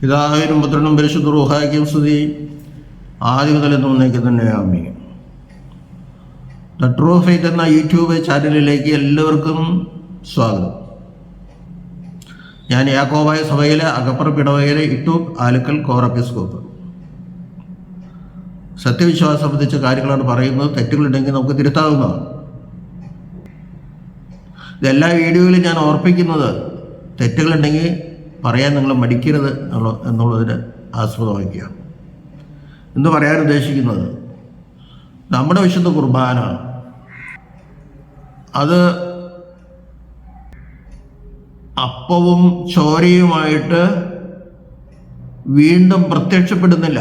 പിതാവിനും പുത്രനും പരിശുദ്ധ റൂഹായ്ക്കും സ്തുതി ആദ്യ മുതൽ എന്നേക്ക് തന്നെ ആമി ദ ട്രൂ ഫെയ്ത്ത് എന്ന യൂട്യൂബ് ചാനലിലേക്ക് എല്ലാവർക്കും സ്വാഗതം. ഞാൻ യാക്കോബായ സഭയിലെ അകപ്പുറ പിടവയിലെ ഇട്ടൂർ ആലുക്കൽ കോറപ്പിസ്കോപ്പ്. സത്യവിശ്വാസം സംബന്ധിച്ച കാര്യങ്ങളാണ് പറയുന്നത്. തെറ്റുകളുണ്ടെങ്കിൽ നമുക്ക് തിരുത്താവുന്നതാണ്. ഇതെല്ലാ വീഡിയോയിലും ഞാൻ ഓർപ്പിക്കുന്നത് തെറ്റുകളുണ്ടെങ്കിൽ പറയാൻ നിങ്ങൾ മടിക്കരുത് എന്നുള്ള എന്നുള്ളതിന് ആസ്പദമാക്കുക എന്ന് പറയാൻ ഉദ്ദേശിക്കുന്നത്? നമ്മുടെ വിശുദ്ധ കുർബാന അത് അപ്പവും ചോരയുമായിട്ട് വീണ്ടും പ്രത്യക്ഷപ്പെടുന്നില്ല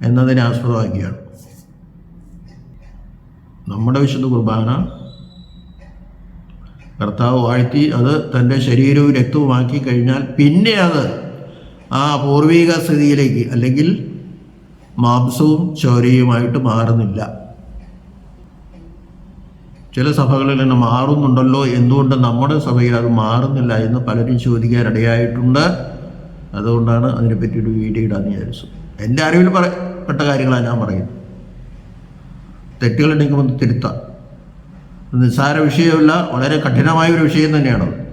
എന്നതിനെ ആസ്പദമാക്കിയാണ് നമ്മുടെ വിശുദ്ധ കുർബാന കർത്താവ് വാഴ്ത്തി അത് തന്റെ ശരീരവും രക്തവുമാക്കി കഴിഞ്ഞാൽ പിന്നെ അത് ആ പൂർവീക സ്ഥിതിയിലേക്ക് അല്ലെങ്കിൽ മാംസവും ചോരയുമായിട്ട് മാറുന്നില്ല. ചില സഭകളിൽ തന്നെ മാറുന്നുണ്ടല്ലോ എന്തുകൊണ്ട് നമ്മുടെ സഭയിൽ അത് മാറുന്നില്ല എന്ന് പലരും ചോദിക്കാനിടയായിട്ടുണ്ട് അതുകൊണ്ടാണ് അതിനെപ്പറ്റി ഒരു വീഡിയോ ഇടാൻ വിചാരിച്ചു. എന്റെ അറിവിൽ പെട്ട കാര്യങ്ങളാണ് ഞാൻ പറയുന്നത്. തെറ്റുകളുണ്ടെങ്കിൽ ഒന്ന് തിരുത്താം. നിസ്സാര വിഷയമല്ല വളരെ കഠിനമായ ഒരു വിഷയം തന്നെയാണ്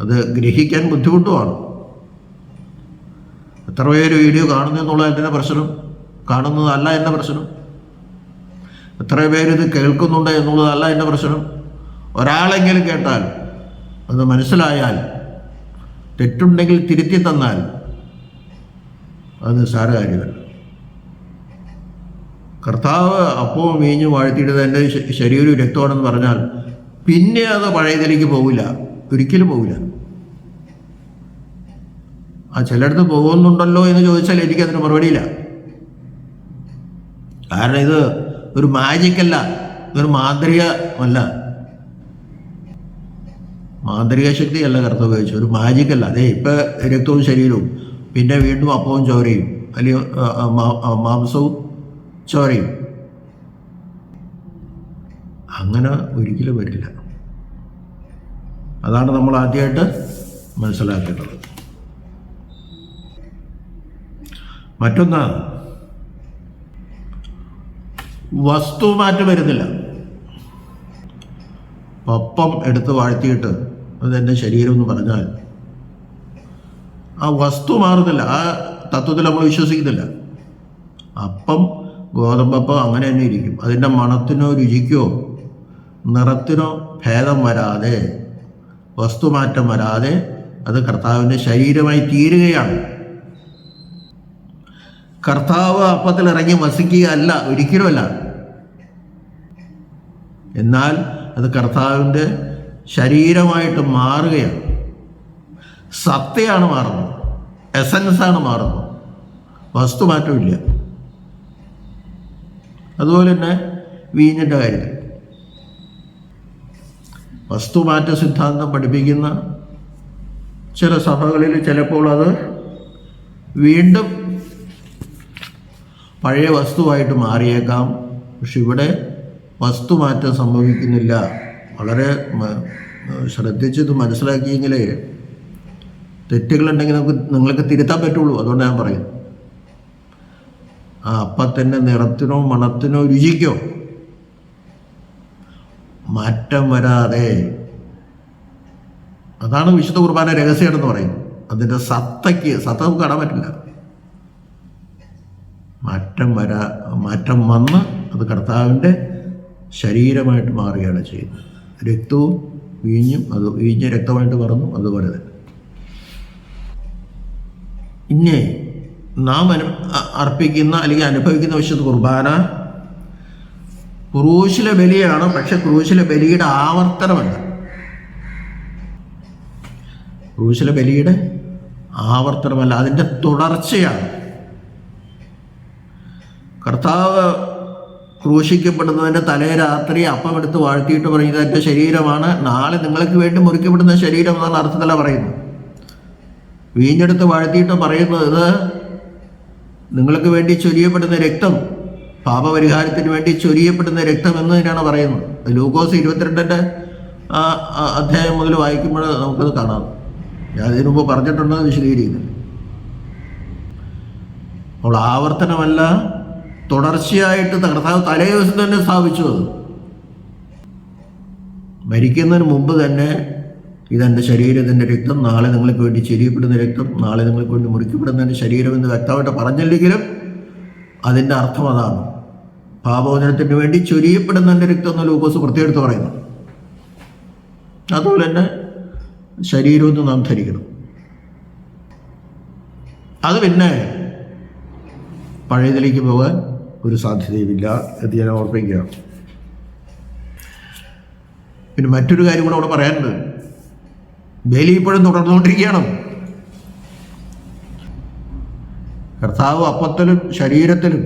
അത് ഗ്രഹിക്കാൻ ബുദ്ധിമുട്ടുമാണ്. എത്ര പേര് വീഡിയോ കാണുന്നു എന്നുള്ള എന്റെ പ്രശ്നം? കാണുന്നതല്ല എന്റെ പ്രശ്നം. എത്ര പേര് ഇത് കേൾക്കുന്നുണ്ട് എന്നുള്ളതല്ല എന്റെ പ്രശ്നം. ഒരാളെങ്കിലും കേട്ടാൽ അത് മനസ്സിലായാൽ തെറ്റുണ്ടെങ്കിൽ തിരുത്തി തന്നാൽ അത് നിസ്സാര കാര്യമല്ല. കർത്താവ് അപ്പവും വീഞ്ഞു വാഴ്ത്തിയിട്ട് എന്റെ ശരീരവും രക്തമാണെന്ന് പറഞ്ഞാൽ പിന്നെ അത് പഴയതിലേക്ക് പോകില്ല ഒരിക്കലും പോകില്ല ആ ചിലയിടത്ത് പോകുന്നുണ്ടല്ലോ എന്ന് ചോദിച്ചാൽ എനിക്ക് അതിന് മറുപടിയില്ല. കാരണം ഇത് ഒരു മാജിക്കല്ല. ഇതൊരു മാന്ത്രികമല്ല മാന്ത്രിക ശക്തിയല്ല കർത്താവ് ഉപയോഗിച്ചു ഒരു മാജിക്കല്ല. അതെ ഇപ്പം രക്തവും ശരീരവും പിന്നെ വീണ്ടും അപ്പവും ചോരയും അല്ലെങ്കിൽ മാംസവും ചോരയും അങ്ങനെ ഒരിക്കലും വരില്ല. അതാണ് നമ്മൾ ആദ്യമായിട്ട് മനസ്സിലാക്കേണ്ടത്. മറ്റൊന്ന് വസ്തു മാറ്റം വരുന്നില്ല. പപ്പം എടുത്ത് വാഴ്ത്തിയിട്ട് അതെന്റെ ശരീരം എന്ന് പറഞ്ഞാൽ ആ വസ്തു മാറുന്നില്ല. ആ തത്വത്തിൽ നമ്മൾ വിശ്വസിക്കുന്നില്ല. അപ്പം ഗോതമ്പപ്പം അങ്ങനെ തന്നെ ഇരിക്കും. അതിന്റെ മണത്തിനോ രുചിക്കോ നിറത്തിനോ ഭേദം വരാതെ വസ്തുമാറ്റം വരാതെ അത് കർത്താവിന്റെ ശരീരമായി തീരുകയാണ്. കർത്താവ് അപ്പത്തിൽ ഇറങ്ങി വസിക്കുകയല്ല ഒരിക്കലുമല്ല. എന്നാൽ അത് കർത്താവിന്റെ ശരീരമായിട്ട് മാറുകയാണ്. സത്തയാണ് മാറുന്നത്. എസൻസാണ് മാറുന്നത്. വസ്തുമാറ്റമില്ല. അതുപോലെ തന്നെ വീഞ്ഞിന്റെ കാര്യത്തിൽ വസ്തുമാറ്റ സിദ്ധാന്തം പഠിപ്പിക്കുന്ന ചില സഭകളിൽ ചിലപ്പോൾ അത് വീണ്ടും പഴയ വസ്തുവായിട്ട് മാറിയേക്കാം. പക്ഷെ ഇവിടെ വസ്തുമാറ്റം സംഭവിക്കുന്നില്ല. വളരെ ശ്രദ്ധിച്ചത് മനസ്സിലാക്കിയെങ്കിലേ തെറ്റുകളുണ്ടെങ്കിൽ നമുക്ക് നിങ്ങൾക്ക് തിരുത്താൻ പറ്റുള്ളൂ. അതുകൊണ്ട് ഞാൻ പറയുന്നു ആ അപ്പത്തിന്റെ നിറത്തിനോ മണത്തിനോ രുചിക്കോ? മാറ്റം വരാതെ. അതാണ് വിശുദ്ധ കുർബാന രഹസ്യമെന്ന് പറയുന്നത്. അതിന്റെ സത്തയ്ക്ക് സത്ത നമുക്ക് കാണാൻ പറ്റില്ല. മാറ്റം വരാ മാറ്റം വന്ന് അത് കർത്താവിന്റെ ശരീരമായിട്ട് മാറുകയാണ് ചെയ്യുന്നത്. രക്തവും വീഞ്ഞും അത് വീഞ്ഞ് രക്തമായിട്ട് മറന്നു അതുപോലെ തന്നെ. ഇനി നാം അനു അർപ്പിക്കുന്ന അല്ലെങ്കിൽ അനുഭവിക്കുന്ന വിശുദ്ധ കുർബാന ക്രൂശിലെ ബലിയാണ് പക്ഷെ ക്രൂശിലെ ബലിയുടെ ആവർത്തനമല്ല. ക്രൂശിലെ ബലിയുടെ ആവർത്തനമല്ല അതിന്റെ തുടർച്ചയാണ്. കർത്താവ് ക്രൂശിക്കപ്പെടുന്നതിന്റെ തലേ രാത്രി അപ്പം എടുത്ത് വാഴ്ത്തിയിട്ട് പറയുന്നത് എന്റെ ശരീരമാണ് നാളെ നിങ്ങൾക്ക് വേണ്ടി മുറിക്കപ്പെടുന്ന ശരീരം എന്നുള്ള അർത്ഥത്തിലാണ് പറയുന്നത്. വീഞ്ഞെടുത്ത് വാഴ്ത്തിയിട്ട് പറയുന്നത് നിങ്ങൾക്ക് വേണ്ടി ചൊരിയപ്പെടുന്ന രക്തം പാപപരിഹാരത്തിന് വേണ്ടി ചൊരിയപ്പെടുന്ന രക്തം എന്നതിനാണ് പറയുന്നത്. ലൂക്കോസ് ഇരുപത്തിരണ്ടിന്റെ ആ അധ്യായം മുതൽ വായിക്കുമ്പോൾ നമുക്കത് കാണാം. ഞാൻ അതിനു മുമ്പ് പറഞ്ഞിട്ടുണ്ടെന്ന് വിശദീകരിക്കുന്നു. അപ്പോൾ ആവർത്തനമല്ല തുടർച്ചയായിട്ട് കർത്താവ് തലേ ദിവസം തന്നെ സ്ഥാപിച്ചു അത് മരിക്കുന്നതിന് മുമ്പ് തന്നെ ഇതെന്റെ ശരീരം ഇതെന്റെ രക്തം നാളെ നിങ്ങൾക്ക് വേണ്ടി ചെരിയപ്പെടുന്ന രക്തം നാളെ നിങ്ങൾക്ക് വേണ്ടി മുറിക്കപ്പെടുന്ന എന്റെ ശരീരം എന്ന് വ്യക്തമായിട്ട് പറഞ്ഞില്ലെങ്കിലും അതിന്റെ അർത്ഥം അതാണ്. പാപോചനത്തിന് വേണ്ടി ചൊരിയപ്പെടുന്ന എന്റെ രക്തം എന്ന് ലൂക്കോസ് പ്രത്യേകത്ത് പറയുന്നു. അതുപോലെ തന്നെ ശരീരമൊന്ന് നാം ധരിക്കണം. അത് പിന്നെ പഴയതിലേക്ക് പോകാൻ ഒരു സാധ്യതയുമില്ല എന്ന് ഞാൻ ഓർപ്പിക്കുകയാണ്. പിന്നെ മറ്റൊരു കാര്യം കൂടെ അവിടെ പറയാനുണ്ട്. ബലി ഇപ്പോഴും തുടർന്നുകൊണ്ടിരിക്കുകയാണ്. കർത്താവ് അപ്പത്തിലും ശരീരത്തിലും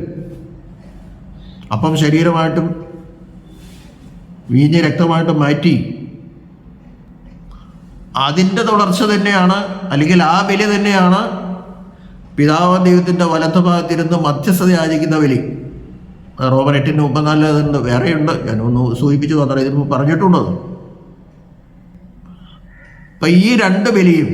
അപ്പം ശരീരമായിട്ടും വീഞ്ഞ് രക്തമായിട്ടും മാറ്റി. അതിന്റെ തുടർച്ച തന്നെയാണ് അല്ലെങ്കിൽ ആ ബലി തന്നെയാണ് പിതാവ് ദൈവത്തിന്റെ വലത്ത് ഭാഗത്തിരുന്ന് മധ്യസ്ഥത ആചരിക്കുന്ന ബലി. റോമൻ എട്ടിന്റെ മുപ്പത്തിനാലിൽ അതുണ്ട് വേറെയുണ്ട്. ഞാനൊന്ന് സൂചിപ്പിച്ചു മാത്രമേ ഇതിന് മുമ്പ് പറഞ്ഞിട്ടുണ്ടത് അപ്പം ഈ രണ്ട് ബലിയും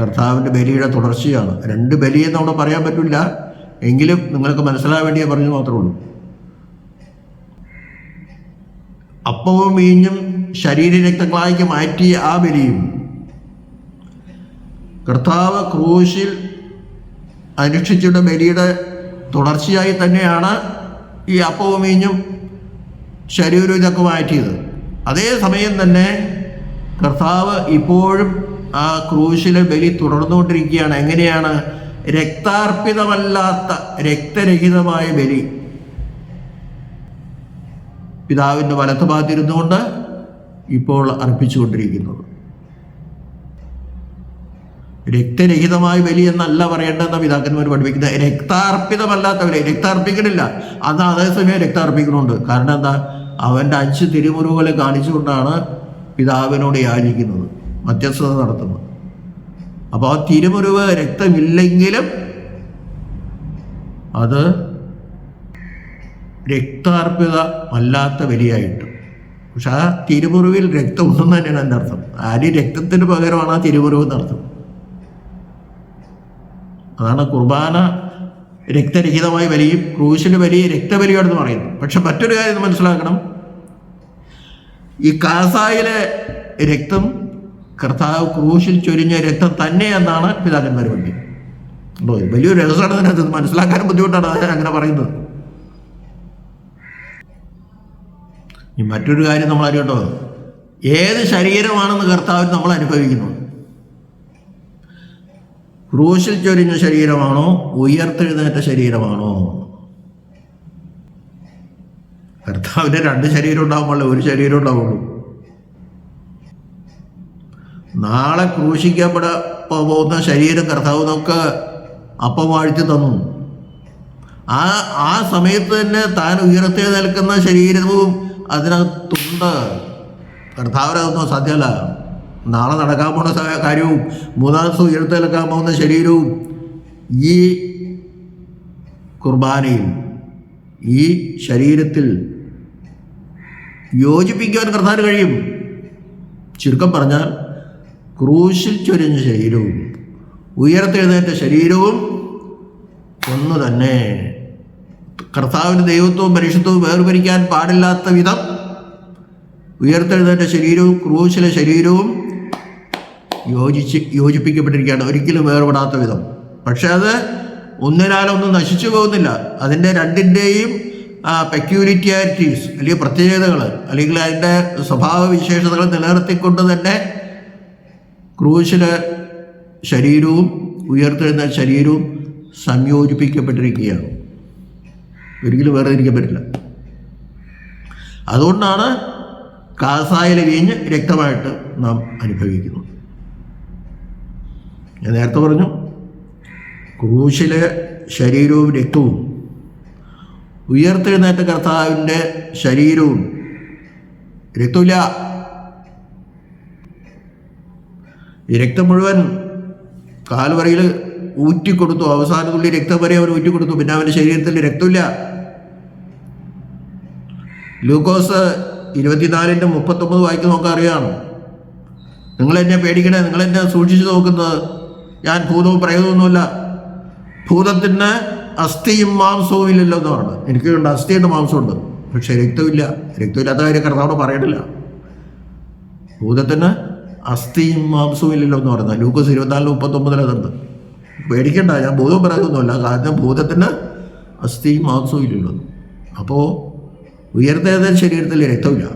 കർത്താവിന്റെ ബലിയുടെ തുടർച്ചയാണ്. രണ്ട് ബലി എന്ന് അവിടെ പറയാൻ പറ്റില്ല. എങ്കിലും നിങ്ങൾക്ക് മനസ്സിലാകാൻ വേണ്ടിയേ പറഞ്ഞു മാത്രമേ ഉള്ളൂ. അപ്പവും വീഞ്ഞും ശരീരരക്തങ്ങളാക്കി മാറ്റിയ ആ ബലിയും. കർത്താവ് ക്രൂശിൽ അനുഷ്ഠിച്ചിട്ട് ബലിയുടെ തുടർച്ചയായി തന്നെയാണ് ഈ അപ്പവും വീഞ്ഞും ശരീരവും ഇതൊക്കെ മാറ്റിയത്. അതേ സമയം തന്നെ കർത്താവ് ഇപ്പോഴും ആ ക്രൂശിലെ ബലി തുടർന്നുകൊണ്ടിരിക്കുകയാണ്. എങ്ങനെയാണ്? രക്താർപ്പിതമല്ലാത്ത രക്തരഹിതമായ ബലി. പിതാവിന്റെ വലത്ത് ഭാഗത്തിരുന്നുകൊണ്ട് ഇപ്പോൾ അർപ്പിച്ചുകൊണ്ടിരിക്കുന്നത്. രക്തരഹിതമായ ബലി എന്നല്ല പറയേണ്ടതെന്ന പിതാക്കന്മാർ പഠിപ്പിക്കുന്നത്. രക്താർപ്പിതമല്ലാത്ത ബലി. രക്താർപ്പിക്കണില്ല. അന്ന് അതേസമയം രക്താർപ്പിക്കുന്നുണ്ട് കാരണം എന്താ? അവന്റെ അഞ്ച് തിരുമുറിവുകളെ കാണിച്ചുകൊണ്ടാണ് പിതാവിനോട് യാചിക്കുന്നത് മധ്യസ്ഥത നടത്തുന്നത്. അപ്പോൾ ആ തിരുമുറിവ് രക്തമില്ലെങ്കിലും അത് രക്താർപ്പിത അല്ലാത്ത ബലിയായിട്ട്. പക്ഷെ ആ തിരുമുറിവിൽ രക്തം ഉണ്ടെന്ന് തന്നെയാണ് എന്റെ അർത്ഥം. ആര് രക്തത്തിന് പകരമാണ് ആ തിരുമുറിവ് എന്നർത്ഥം അതാണ് കുർബാന രക്തരഹിതമായി ബലിയും ക്രൂശിന്റെ വലിയ രക്തബലിയാണെന്ന് പറയുന്നത്. പക്ഷെ മറ്റൊരു കാര്യം മനസ്സിലാക്കണം. ഈ കാസായിലെ രക്തം കർത്താവ് ക്രൂശിൽ ചൊരിഞ്ഞ രക്തം തന്നെ എന്നാണ് പിതാക്കന്മാർ പറഞ്ഞത്. ഉണ്ടോ? വലിയൊരു രഹസ്യമാണ് തന്നെ ഇത് മനസ്സിലാക്കാൻ ബുദ്ധിമുട്ടാണ് അതായത് അങ്ങനെ പറയുന്നത്. ഈ മറ്റൊരു കാര്യം നമ്മൾ അറിയട്ടോ ഏത് ശരീരമാണെന്ന് കർത്താവ് നമ്മൾ അനുഭവിക്കുന്നു? ക്രൂശിൽ ചൊരിഞ്ഞ ശരീരമാണോ? ഉയർത്തെഴുന്നേറ്റ ശരീരമാണോ? കർത്താവിന് രണ്ട് ശരീരം ഉണ്ടാകുമ്പോൾ ഒരു ശരീരം ഉണ്ടാവുള്ളൂ. നാളെ ക്രൂശിക്കപ്പെടാൻ പോകുന്ന ശരീരം കർത്താവ് നമുക്ക് അപ്പം വാഴ്ത്തി തന്നു. ആ ആ സമയത്ത് തന്നെ താൻ ഉയർത്തി നിൽക്കുന്ന ശരീരവും അതിനകത്തുണ്ട്. കർത്താവിനൊന്നും സാധ്യമല്ല. നാളെ നടക്കാൻ പോകുന്ന കാര്യവും മൂന്നാം ദിവസം ഉയർത്തി നിൽക്കാൻ പോകുന്ന ശരീരവും ഈ കുർബാനയിൽ ഈ ശരീരത്തിൽ യോജിപ്പിക്കാൻ കർത്താവിന് കഴിയും. ചുരുക്കം പറഞ്ഞാൽ ക്രൂശിൽ ചൊരിഞ്ഞ ശരീരവും ഉയർത്തെഴുന്നേറ്റ ശരീരവും ഒന്ന് തന്നെ. കർത്താവിന്റെ ദൈവത്വവും പരിശുദ്ധവും വേർപിരിക്കാൻ പാടില്ലാത്ത വിധം ഉയർത്തെഴുന്നേറ്റ ശരീരവും ക്രൂശിലെ ശരീരവും യോജിച്ച് യോജിപ്പിക്കപ്പെട്ടിരിക്കുകയാണ്. ഒരിക്കലും വേർപെടാത്ത വിധം. പക്ഷേ അത് ഒന്നിനാലൊന്നും നശിച്ചു പോകുന്നില്ല. അതിന്റെ രണ്ടിന്റെയും പെക്യൂരിറ്റിയാരിറ്റീസ് അല്ലെങ്കിൽ പ്രത്യേകതകൾ അല്ലെങ്കിൽ അതിന്റെ സ്വഭാവ വിശേഷതകൾ നിലനിർത്തിക്കൊണ്ട് തന്നെ ക്രൂശിലെ ശരീരവും ഉയർത്തെഴുന്ന ശരീരവും സംയോജിപ്പിക്കപ്പെട്ടിരിക്കുകയാണ്. ഒരിക്കലും വേറെ ഇരിക്കാൻ പറ്റില്ല. അതുകൊണ്ടാണ് കാസായിലെ വീഞ്ഞ് രക്തമായിട്ട് നാം അനുഭവിക്കുന്നത്. ഞാൻ നേരത്തെ പറഞ്ഞു ക്രൂശിലെ ശരീരവും രക്തവും ഉയർത്തെഴുന്നേറ്റ കർത്താവിന്റെ ശരീരവും രക്തമില്ല. ഈ രക്തം മുഴുവൻ കാൽവറയിൽ ഊറ്റിക്കൊടുത്തു. അവസാന തുള്ളി രക്തം വരെ അവൻ ഊറ്റിക്കൊടുത്തു. പിന്നെ അവന്റെ ശരീരത്തിൽ രക്തമില്ല. ഗ്ലൂക്കോസ് ഇരുപത്തിനാലിന്റെ മുപ്പത്തൊമ്പത് വായിക്കുന്ന നോക്കാൻ അറിയാണ് നിങ്ങൾ എന്നെ പേടിക്കണേ. നിങ്ങളെന്നെ സൂക്ഷിച്ചു നോക്കുന്നത് ഞാൻ ഭൂതവും പ്രയോഗമൊന്നുമില്ല ഭൂതത്തിന് അസ്ഥിയും മാംസവും ഇല്ലല്ലോ എന്ന് പറഞ്ഞു. എനിക്കുണ്ട് അസ്ഥിയുണ്ട് മാംസമുണ്ട്. പക്ഷെ രക്തമില്ല. രക്തമില്ലാത്ത കാര്യം കർത്താവോട് പറയണില്ല ഭൂതത്തിന് അസ്ഥിയും മാംസവും ഇല്ലല്ലോ എന്ന് പറയുന്നത് ലൂക്കോസ് ഇരുപത്തിനാല് മുപ്പത്തൊമ്പതിൽ അതുണ്ട് പേടിക്കണ്ട ഞാൻ ഭൂതം പറയുന്നൊന്നുമല്ല. കാരണം ഭൂതത്തിന് അസ്ഥിയും മാംസവും ഇല്ലല്ലോ. അപ്പോൾ ഉയർത്തേത ശരീരത്തിൽ രക്തമില്ല.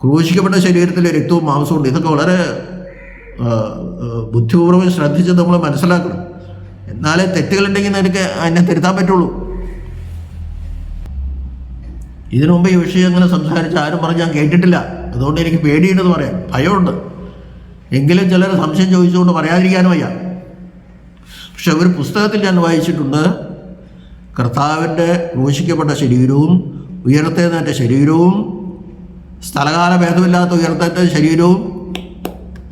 ക്രൂശിക്കപ്പെട്ട ശരീരത്തിൽ രക്തവും മാംസവും ഉണ്ട്. ഇതൊക്കെ വളരെ ബുദ്ധിപൂർവം ശ്രദ്ധിച്ച് നമ്മൾ മനസ്സിലാക്കണം. എന്നാലേ തെറ്റുകളുണ്ടെങ്കിൽ നിനക്ക് എന്നെ തിരുത്താൻ പറ്റുള്ളൂ. ഇതിനു മുമ്പ് ഈ വിഷയം അങ്ങനെ സംസാരിച്ച് ആരും പറഞ്ഞ് ഞാൻ കേട്ടിട്ടില്ല. അതുകൊണ്ട് എനിക്ക് പേടിയുണ്ടെന്ന് പറയാം. ഭയമുണ്ട്. എങ്കിലും ചിലർ സംശയം ചോദിച്ചുകൊണ്ട് പറയാതിരിക്കാനും വയ്യ. പക്ഷെ ഒരു പുസ്തകത്തിൽ ഞാൻ വായിച്ചിട്ടുണ്ട്. കർത്താവിന്റെ ക്രൂശിക്കപ്പെട്ട ശരീരവും ഉയർത്തേന്നേറ്റ ശരീരവും സ്ഥലകാല ഭേദമില്ലാത്ത ഉയർത്തേറ്റ ശരീരവും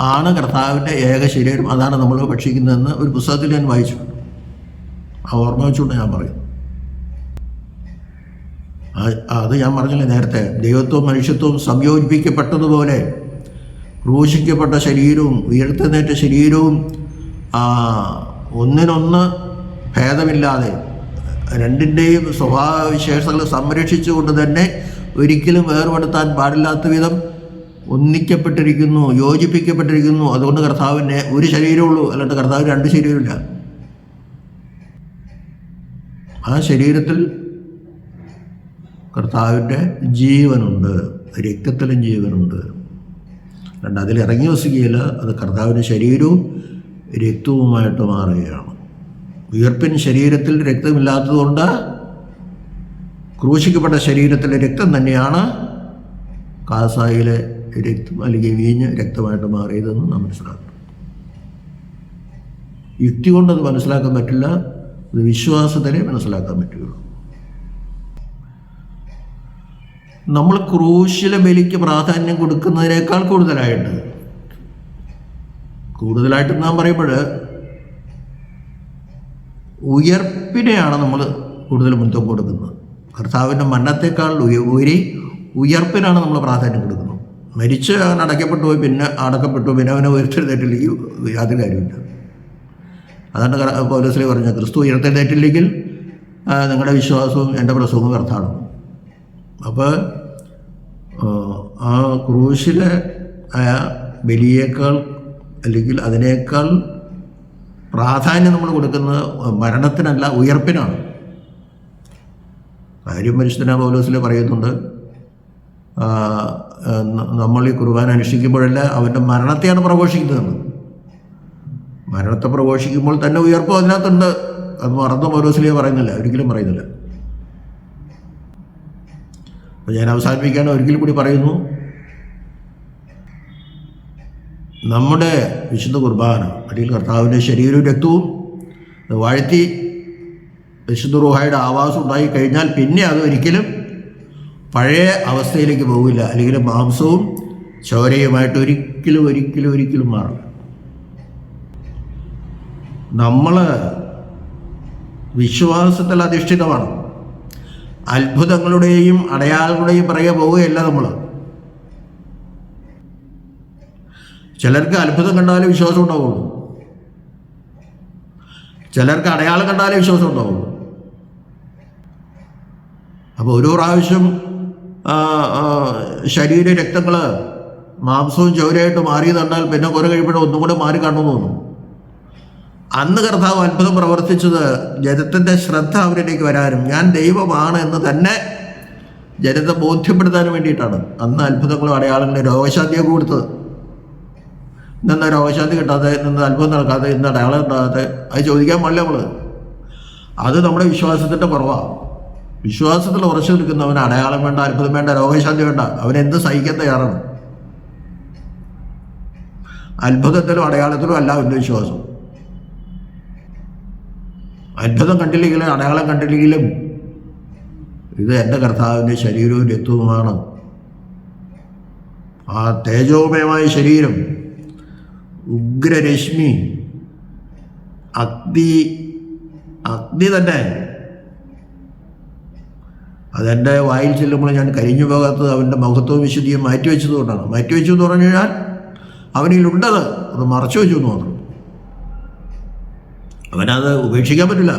ആണ് കർത്താവിന്റെ ഏക ശരീരം. അതാണ് നമ്മൾ ഭക്ഷിക്കുന്നതെന്ന് ഒരു പുസ്തകത്തിൽ ഞാൻ വായിച്ചിട്ടുണ്ട്. ആ ഓർമ്മ വെച്ചുകൊണ്ട് ഞാൻ പറയും. അത് ഞാൻ പറഞ്ഞില്ലേ നേരത്തെ ദൈവത്വവും മനുഷ്യത്വവും സംയോജിപ്പിക്കപ്പെട്ടതുപോലെ ക്രൂശിക്കപ്പെട്ട ശരീരവും ഉയർത്തുന്നേറ്റ ശരീരവും ഒന്നിനൊന്ന് ഭേദമില്ലാതെ രണ്ടിന്റെയും സ്വഭാവവിശേഷങ്ങൾ സംരക്ഷിച്ചുകൊണ്ട് തന്നെ ഒരിക്കലും വേർപെടുത്താൻ പാടില്ലാത്ത വിധം ഒന്നിക്കപ്പെട്ടിരിക്കുന്നു യോജിപ്പിക്കപ്പെട്ടിരിക്കുന്നു. അതുകൊണ്ട് കർത്താവിന്റെ ഒരു ശരീരമുള്ളൂ അല്ലാണ്ട് കർത്താവ് രണ്ട് ശരീരമില്ല ആ ശരീരത്തിൽ കർത്താവിന്റെ ജീവനുണ്ട് രക്തത്തിലും ജീവനുണ്ട്. രണ്ട് അതിൽ ഇറങ്ങി അത് കർത്താവിന്റെ ശരീരവും രക്തവുമായിട്ട് മാറുകയാണ്. ഉയർപ്പിൻ ശരീരത്തിൽ രക്തമില്ലാത്തതുകൊണ്ട് ക്രൂശിക്കപ്പെട്ട ശരീരത്തിലെ രക്തം തന്നെയാണ് കാസായിലെ രക്തം അല്ലെങ്കിൽ വീഞ്ഞ് രക്തമായിട്ട് മാറിയതെന്ന് നാം മനസ്സിലാക്കണം യുക്തി കൊണ്ടത് മനസ്സിലാക്കാൻ പറ്റില്ല. അത് വിശ്വാസത്തിനെ മനസ്സിലാക്കാൻ പറ്റുകയുള്ളൂ. നമ്മൾ ക്രൂശിലെ ബലിക്ക് പ്രാധാന്യം കൊടുക്കുന്നതിനേക്കാൾ കൂടുതലായിട്ട് കൂടുതലായിട്ട് നാം പറയുമ്പോൾ ഉയർപ്പിനെയാണ് നമ്മൾ കൂടുതൽ മുൻതൂക്കം കൊടുക്കുന്നത്. കർത്താവിന്റെ മരണത്തെക്കാൾ ഉയരി ഉയർപ്പിനാണ് നമ്മൾ പ്രാധാന്യം കൊടുക്കുന്നത്. മരിച്ച് അവൻ അടയ്ക്കപ്പെട്ടു പോയി പിന്നെ അടക്കപ്പെട്ടു പിന്നെ അവനെ ഉയർത്തെഴുന്നേറ്റില്ലെങ്കിൽ യാതൊരു കാര്യമില്ല അതാണ് പൗലോസിലെ പറഞ്ഞ ക്രിസ്തു ഉയർത്തെഴുന്നേറ്റില്ലെങ്കിൽ നിങ്ങളുടെ വിശ്വാസവും എന്റെ പ്രസവവും വ്യർത്ഥാണ് അപ്പോൾ ആ ക്രൂശിലെ ബലിയേക്കാൾ അല്ലെങ്കിൽ അതിനേക്കാൾ പ്രാധാന്യം നമ്മൾ കൊടുക്കുന്നത് മരണത്തിനല്ല ഉയർപ്പിനാണ്. കാര്യം പരിശുദ്ധന പൗലോസിൽ പറയുന്നുണ്ട് നമ്മൾ ഈ കുർബാന അനുഷ്ഠിക്കുമ്പോഴല്ല അവന്റെ മരണത്തെയാണ് പ്രഘോഷിക്കുന്നതെന്ന്. മരണത്തെ പ്രഘോഷിക്കുമ്പോൾ തന്നെ ഉയർപ്പ് അതിനകത്തുണ്ട്. അത് മറന്നു പൗലോസിലെ പറയുന്നില്ല. ഒരിക്കലും പറയുന്നില്ല. അപ്പോൾ ഞാൻ അവസാനിപ്പിക്കാൻ ഒരിക്കലും കൂടി പറയുന്നു. നമ്മുടെ വിശുദ്ധ കുർബാന അടിയിൽ കർത്താവിന്റെ ശരീരവും രക്തവും വാഴ്ത്തി വിശുദ്ധ റുഹായുടെ ആവാസം ഉണ്ടായി കഴിഞ്ഞാൽ പിന്നെ അത് ഒരിക്കലും പഴയ അവസ്ഥയിലേക്ക് പോകില്ല. അല്ലെങ്കിൽ മാംസവും ചോരയുമായിട്ട് ഒരിക്കലും ഒരിക്കലും ഒരിക്കലും മാറില്ല. നമ്മൾ വിശ്വാസത്തിൽ അധിഷ്ഠിതമാണ്. അത്ഭുതങ്ങളുടെയും അടയാളങ്ങളുടെയും പിറകെ പോവുകയല്ല നമ്മൾ ചിലർക്ക് അത്ഭുതം കണ്ടാലേ വിശ്വാസം ഉണ്ടാവുള്ളൂ. ചിലർക്ക് അടയാളം കണ്ടാലേ വിശ്വാസം ഉണ്ടാവുള്ളൂ. അപ്പോൾ ഓരോ പ്രാവശ്യം ശരീര രക്തങ്ങൾ മാംസവും ചോരയായിട്ട് മാറിയത് കണ്ടാൽ പിന്നെ കുറെ കഴിയുമ്പോഴും ഒന്നും കൂടെ മാറി കണ്ടു തോന്നും അന്ന് കർത്താവ് അത്ഭുതം പ്രവർത്തിച്ചത് ജനത്തിന്റെ ശ്രദ്ധ അവരിലേക്ക് വരാനും ഞാൻ ദൈവമാണ് എന്ന് തന്നെ ജനത്തെ ബോധ്യപ്പെടുത്താനും വേണ്ടിയിട്ടാണ്. അന്ന് അത്ഭുതങ്ങളും അടയാളങ്ങളും രോഗശാന്തിയൊക്കെ കൊടുത്തത്. ഇന്ന രോഗശാന്തി കിട്ടാതെ ഇന്ന് അത്ഭുതം നടക്കാതെ ഇന്ന് അടയാളം ഉണ്ടാകാതെ? അത് ചോദിക്കാൻ പാടില്ല നമ്മൾ അത് നമ്മുടെ വിശ്വാസത്തിന്റെ കുറവാണ് വിശ്വാസത്തിൽ ഉറച്ചു നിൽക്കുന്നവൻ അടയാളം വേണ്ട അത്ഭുതം വേണ്ട രോഗശാന്തി വേണ്ട. അവനെന്ത് സഹിക്കാൻ തയ്യാറാണ്? അത്ഭുതത്തിലും അടയാളത്തിലും അല്ല അവന്റെ വിശ്വാസം. അത്ഭുതം കണ്ടില്ലെങ്കിലും അടയാളം കണ്ടില്ലെങ്കിലും ഇത് എന്റെ കർത്താവിന്റെ ശരീരവും രക്തവുമാണ്. ആ തേജോമയമായ ശരീരം ഉഗ്രരശ്മി അഗ്നി അഗ്നി തന്നെ. അതെന്റെ വായിൽ ചെല്ലുമ്പോൾ ഞാൻ കരിഞ്ഞു പോകാത്തത് അവന്റെ മഹത്വവും വിശുദ്ധിയും മാറ്റിവെച്ചതുകൊണ്ടാണ്. മാറ്റിവെച്ചു എന്ന് പറഞ്ഞു കഴിഞ്ഞാൽ അവനിലുണ്ടത് അത് മറച്ചു വെച്ചു എന്ന് മാത്രം. അവനത് ഉപേക്ഷിക്കാൻ പറ്റില്ല.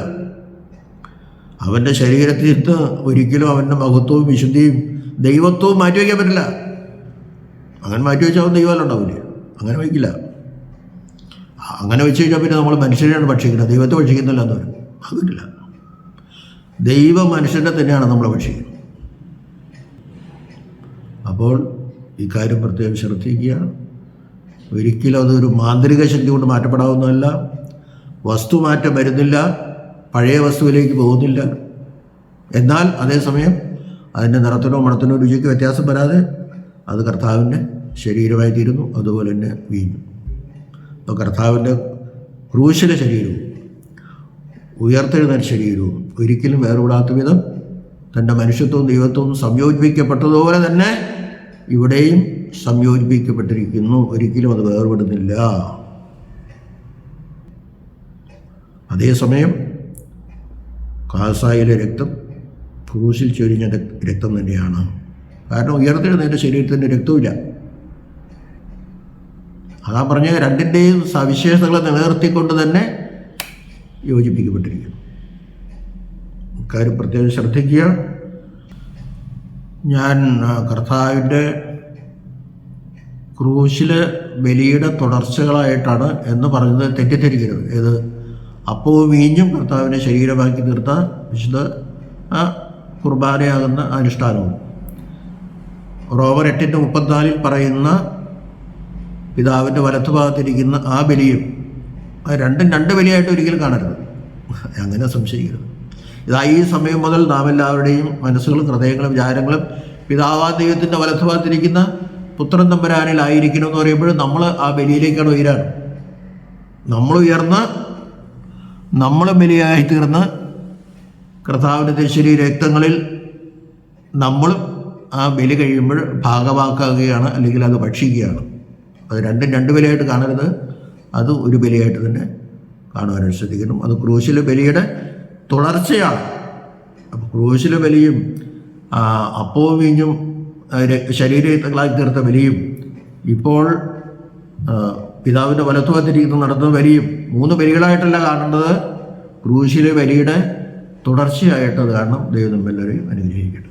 അവന്റെ ശരീരത്തിൽ നിന്ന് ഒരിക്കലും അവന്റെ മഹത്വവും വിശുദ്ധിയും ദൈവത്വവും മാറ്റി വയ്ക്കാൻ പറ്റില്ല. അങ്ങനെ മാറ്റിവെച്ചാൽ അവൻ ദൈവമല്ല ഉണ്ടാവില്ല അങ്ങനെ വയ്ക്കില്ല. അങ്ങനെ വെച്ച് കഴിഞ്ഞാൽ പിന്നെ നമ്മൾ മനുഷ്യരെയാണ് ഭക്ഷിക്കുന്നത് ദൈവത്തെ ഭക്ഷിക്കുന്നില്ല എന്ന് പറയും അത് ദൈവ മനുഷ്യനെ തന്നെയാണ് നമ്മൾ ഭക്ഷിക്കുന്നത്. അപ്പോൾ ഇക്കാര്യം പ്രത്യേകം ശ്രദ്ധിക്കുക. ഒരിക്കലും അതൊരു മാന്ത്രിക ശക്തി കൊണ്ട് മാറ്റപ്പെടാവുന്നതല്ല. വസ്തുമാറ്റം വരുന്നില്ല പഴയ വസ്തുവിലേക്ക് പോകുന്നില്ല. എന്നാൽ അതേസമയം അതിന്റെ നിറത്തിനോ മണത്തിനോ രുചിക്കോ വ്യത്യാസം വരാതെ അത് കർത്താവിന്റെ ശരീരമായി തീരുന്നു അതുപോലെ തന്നെ വീഞ്ഞു. അപ്പോൾ കർത്താവിന്റെ ക്രൂശിലെ ശരീരവും ഉയർത്തെഴുന്നേൽ ശരീരവും ഒരിക്കലും വേർവിടാത്ത വിധം തന്റെ മനുഷ്യത്വവും ദൈവത്വവും സംയോജിപ്പിക്കപ്പെട്ടതുപോലെ തന്നെ ഇവിടെയും സംയോജിപ്പിക്കപ്പെട്ടിരിക്കുന്നു. ഒരിക്കലും അത് വേർപെടുന്നില്ല അതേസമയം കാസായിലെ രക്തം ക്രൂശിൽ ചൊരിഞ്ഞ രക്- രക്തം തന്നെയാണ്. കാരണം ഉയർത്തെഴുന്നേറ്റ ശരീരത്തിന്റെ രക്തമില്ല അതാ പറഞ്ഞ രണ്ടിന്റെയും സവിശേഷതകളെ നിലനിർത്തിക്കൊണ്ട് തന്നെ യോജിപ്പിക്കപ്പെട്ടിരിക്കുന്നു. ഇക്കാര്യം പ്രത്യേകം ശ്രദ്ധിക്കുക. ഞാൻ കർത്താവിന്റെ ക്രൂശിലെ ബലിയുടെ തുടർച്ചകളായിട്ടാണ് എന്ന് പറഞ്ഞത് തെറ്റിദ്ധരിക്കരുത്. ഏത്? അപ്പവും വീഞ്ഞും കർത്താവിനെ ശരീരമാക്കി തീർത്ത വിശുദ്ധ ആ, കുർബാനയാകുന്ന അനുഷ്ഠാനവും. റോമർ എട്ടിന്റെ മുപ്പത്തിനാലിൽ പറയുന്ന പിതാവിന്റെ വലത്തുഭാഗത്തിരിക്കുന്ന ആ ബലിയും രണ്ടും രണ്ട് ബലിയായിട്ട് ഒരിക്കലും കാണരുത്. അങ്ങനെ സംശയിക്കരുത്. ഇതാ ഈ സമയം മുതൽ നാം എല്ലാവരുടെയും മനസ്സുകളും ഹൃദയങ്ങളും വിചാരങ്ങളും പിതാവാ ദൈവത്തിന്റെ വലത്തുഭാഗത്തിരിക്കുന്ന പുത്രൻ തമ്പരാനിലായിരിക്കണമെന്ന് പറയുമ്പോൾ നമ്മൾ ആ ബലിയിലേക്കാണ് ഉയരാണ് നമ്മൾ ഉയർന്ന് നമ്മൾ ബലിയായി തീർന്ന് കർത്താവിന്റെ ശരീര രക്തങ്ങളിൽ നമ്മളും ആ ബലി കഴിയുമ്പോൾ ഭാഗമാക്കുകയാണ് അല്ലെങ്കിൽ അത് ഭക്ഷിക്കുകയാണ്. അത് രണ്ടും രണ്ട് ബലിയായിട്ട് കാണരുത്. അത് ഒരു ബലിയായിട്ട് തന്നെ കാണുവാനായിട്ട് ശ്രദ്ധിക്കണം അത് ക്രൂശിലെ ബലിയുടെ തുടർച്ചയാണ്. അപ്പോൾ ക്രൂശിലെ ബലിയും അപ്പവും വീഞ്ഞും ആ, തീർത്ത ബലിയും ഇപ്പോൾ പിതാവിന്റെ വലത്തുഭാഗത്തിരിക്കുന്ന നടത്തുന്ന വരിയും മൂന്ന് വരികളായിട്ടല്ല കാണേണ്ടത്. ക്രൂശിലെ വരിയുടെ തുടർച്ചയായിട്ടത് കാരണം ദൈവം തമ്മിൽ അനുഗ്രഹിക്കട്ടെ.